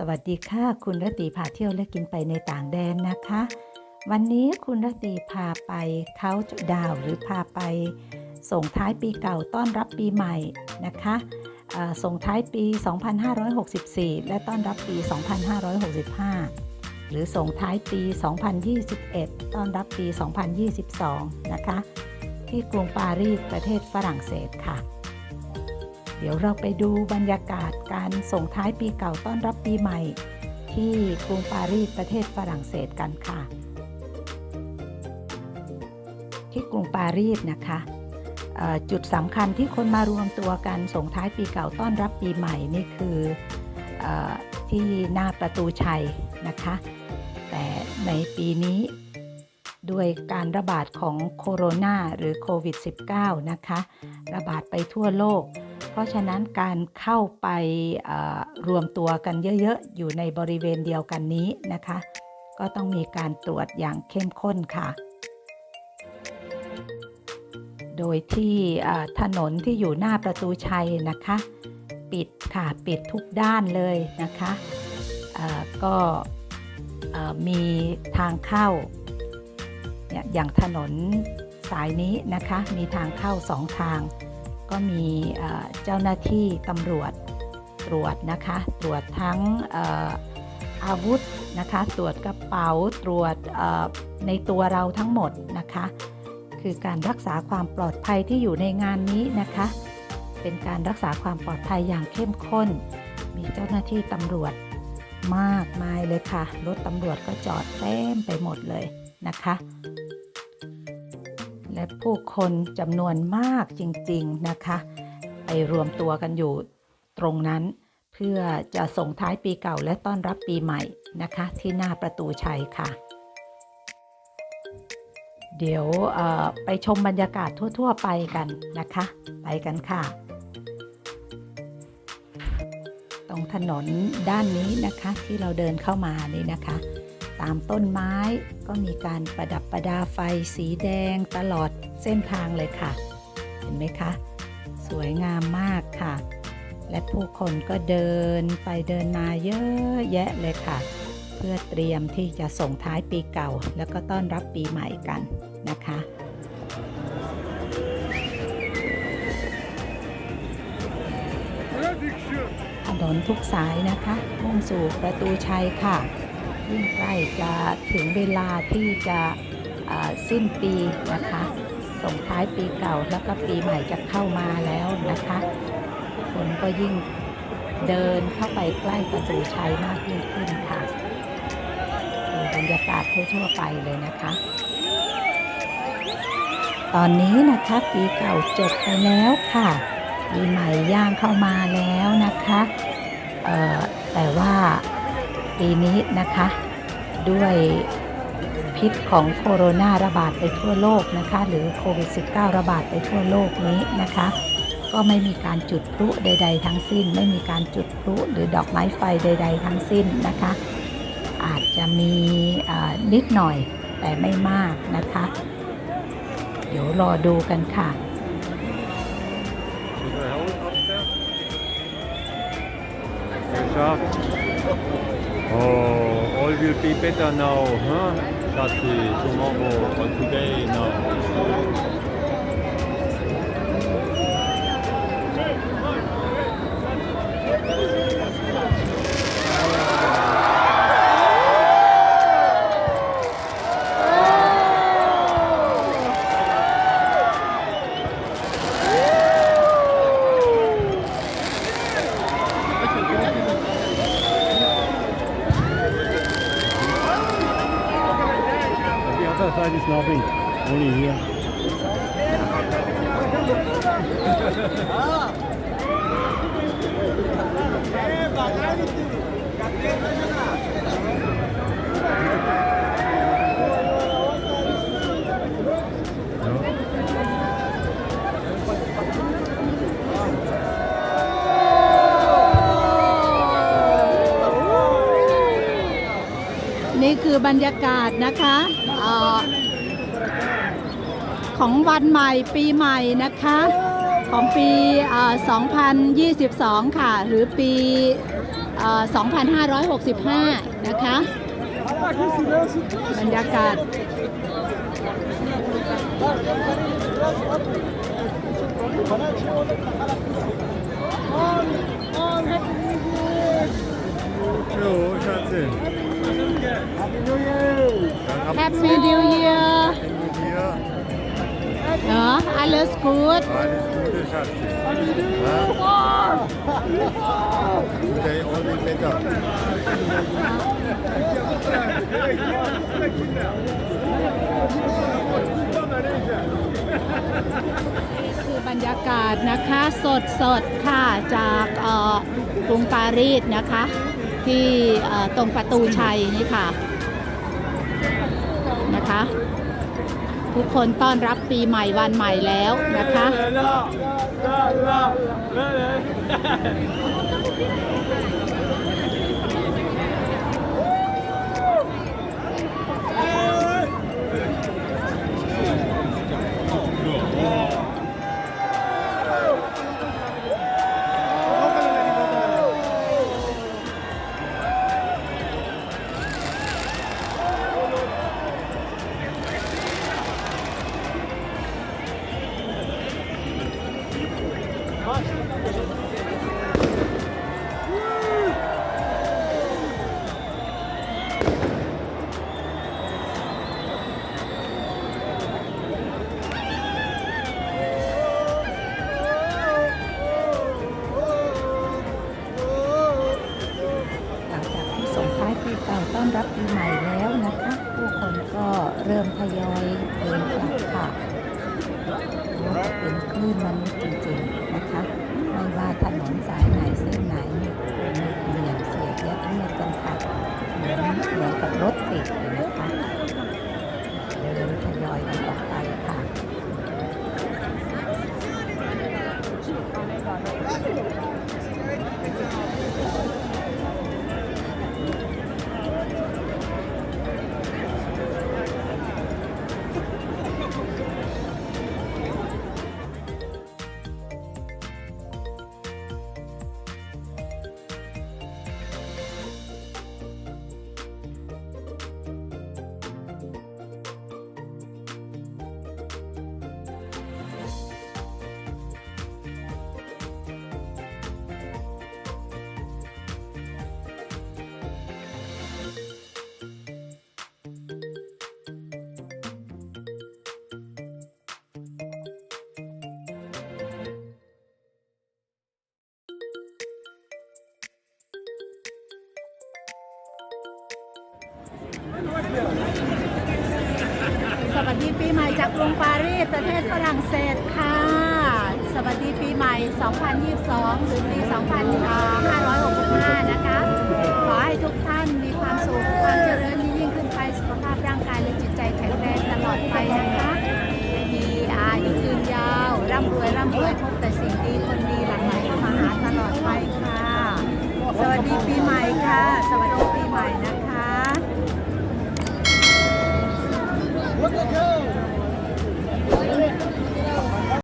สวัสดีค่ะ คุณรตีพาเที่ยวและกินไปในต่างแดนนะคะ วันนี้คุณรตีพาไปเขาจุดาวหรือพาไป ส่งท้ายปีเก่าต้อนรับปีใหม่นะคะส่งท้ายปี 2564 และต้อนรับปี 2565 หรือส่งท้ายปี 2021 ต้อนรับปี 2022 นะคะ ที่กรุงปารีสประเทศฝรั่งเศสค่ะ เดี๋ยวเราไปดูบรรยากาศการส่งท้ายปีเก่าต้อนรับปีใหม่ ที่กรุงปารีสประเทศฝรั่งเศสกันค่ะ ที่กรุงปารีสนะคะจุดสำคัญที่คนมารวมตัวกันส่งท้ายปีเก่าต้อนรับปีใหม่นี่คือเออที่หน้าประตูชัยนะคะ แต่ในปีนี้ด้วยการระบาดของโคโรนาหรือโควิด -19 นะคะ ระบาดไปทั่วโลก เพราะฉะนั้นการเข้าไปรวมตัวกันเยอะๆ อยู่ในบริเวณเดียวกันนี้นะคะ ก็ต้องมีการตรวจอย่างเข้มข้นค่ะ โดยที่ถนนที่อยู่หน้าประตูชัยนะคะ ปิดค่ะปิดทุกด้านเลยนะคะก็มีทางเข้าอย่างถนนสายนี้นะคะ มีทางเข้าสองทาง ก็มีเจ้าหน้าที่ตำรวจตรวจนะคะ ตรวจทั้งอาวุธนะคะ ตรวจกระเป๋าตรวจในตัวเราทั้งหมดนะคะ คือการรักษาความปลอดภัยที่อยู่ในงานนี้นะคะ เป็นการรักษาความปลอดภัยอย่างเข้มข้น มีเจ้าหน้าที่ตำรวจมากมายเลยค่ะ รถตำรวจก็จอดเต็มไปหมดเลยนะคะ และผู้คนจำนวนมากจริงๆนะคะ ไปรวมตัวกันอยู่ตรงนั้น เพื่อจะส่งท้ายปีเก่าและต้อนรับปีใหม่นะคะ ที่หน้าประตูชัยค่ะ เดี๋ยวไปชมบรรยากาศทั่ว ๆ ไปกันนะคะ ไปกันค่ะ ตรงถนนด้านนี้นะคะที่เราเดินเข้ามานี่นะคะามต้นไม้ ก็มีการประดับประดาไฟสีแดงตลอดเส้นทางเลยค่ะ เห็นไหมคะ สวยงามมากค่ะ และผู้คนก็เดินไปเดินมาเยอะแยะเลยค่ะ เพื่อเตรียมที่จะส่งท้ายปีเก่า แล้วก็ต้อนรับปีใหม่กันนะคะถนนทุกสายนะคะมุ่งสู่ประตูชัยค่ะ ยิ่งใกล้จะถึงเวลาที่จะสิ้นปีนะคะส่งท้ายปีเก่าแล้วก็ปีใหม่จะเข้ามาแล้วนะคะคนก็ยิ่งเดินเข้าไปใกล้ประตูชัยมากยิ่งขึ้นค่ะบรรยากาศทั่วๆไปเลยนะคะ ตอนนี้นะคะปีเก่าจบไปแล้วค่ะปีใหม่ย่างเข้ามาแล้วนะคะแต่ว่า ปีนี้นะคะ ด้วยพิษของโคโรนาระบาดไปทั่วโลกนะคะ หรือโควิด -19 ระบาดไปทั่วโลกนี้นะคะ ก็ไม่มีการจุดพลุใด ๆ ทั้งสิ้น ไม่มีการจุดพลุหรือดอกไม้ไฟใด ๆ ทั้งสิ้นนะคะ อาจจะมีนิดหน่อยแต่ไม่มากนะคะ เดี๋ยวรอดูกันค่ะ Oh, all will be better now, huh? Shati, tomorrow or today now. Other side is nothing, only here. นี่คือบรรยากาศนะคะ ของวันใหม่ปีใหม่นะคะ ของปีเอ่อ2022 ค่ะ หรือปีเอ่อ2565 นะคะ บรรยากาศ Jo, Schatzi. Happy New Year Dir alles gut alles Gute, Schatzi. Ja? Gute ordentlich Wetter. คือบรรยากาศนะคะสดสดค่ะจากกรุงปารีสนะคะ ที่ตรงประตูชัยนี่ค่ะนะคะ ทุกคนต้อนรับปีใหม่วันใหม่แล้วนะคะ รับปีใหม่แล้วนะคะ ผู้คนก็เริ่มทยอยเดินกลับค่ะเป็นคลื่นมนุษย์จริงๆนะคะ ไม่ว่าถนนสายไหนเส้นไหนมีเหลี่ยมเสียดยัดเยียดกันค่ะเหมือนเหมือนกับรถติดเลยนะคะเดินทยอยกัน ม่จากกรุงปารีสประเทศฝรั่งเศสค่ะ สวัสดีปีใหม่ 2022หรือปี 2565 นะคะ ขอให้ทุกท่านมีความสุข ความเจริญยิ่งขึ้นไป สุขภาพร่างกายและจิตใจแข็งแรงตลอดไปนะคะ มีอายุยืนยาว ร่ำรวย ร่ำรวยพบแต่สิ่ง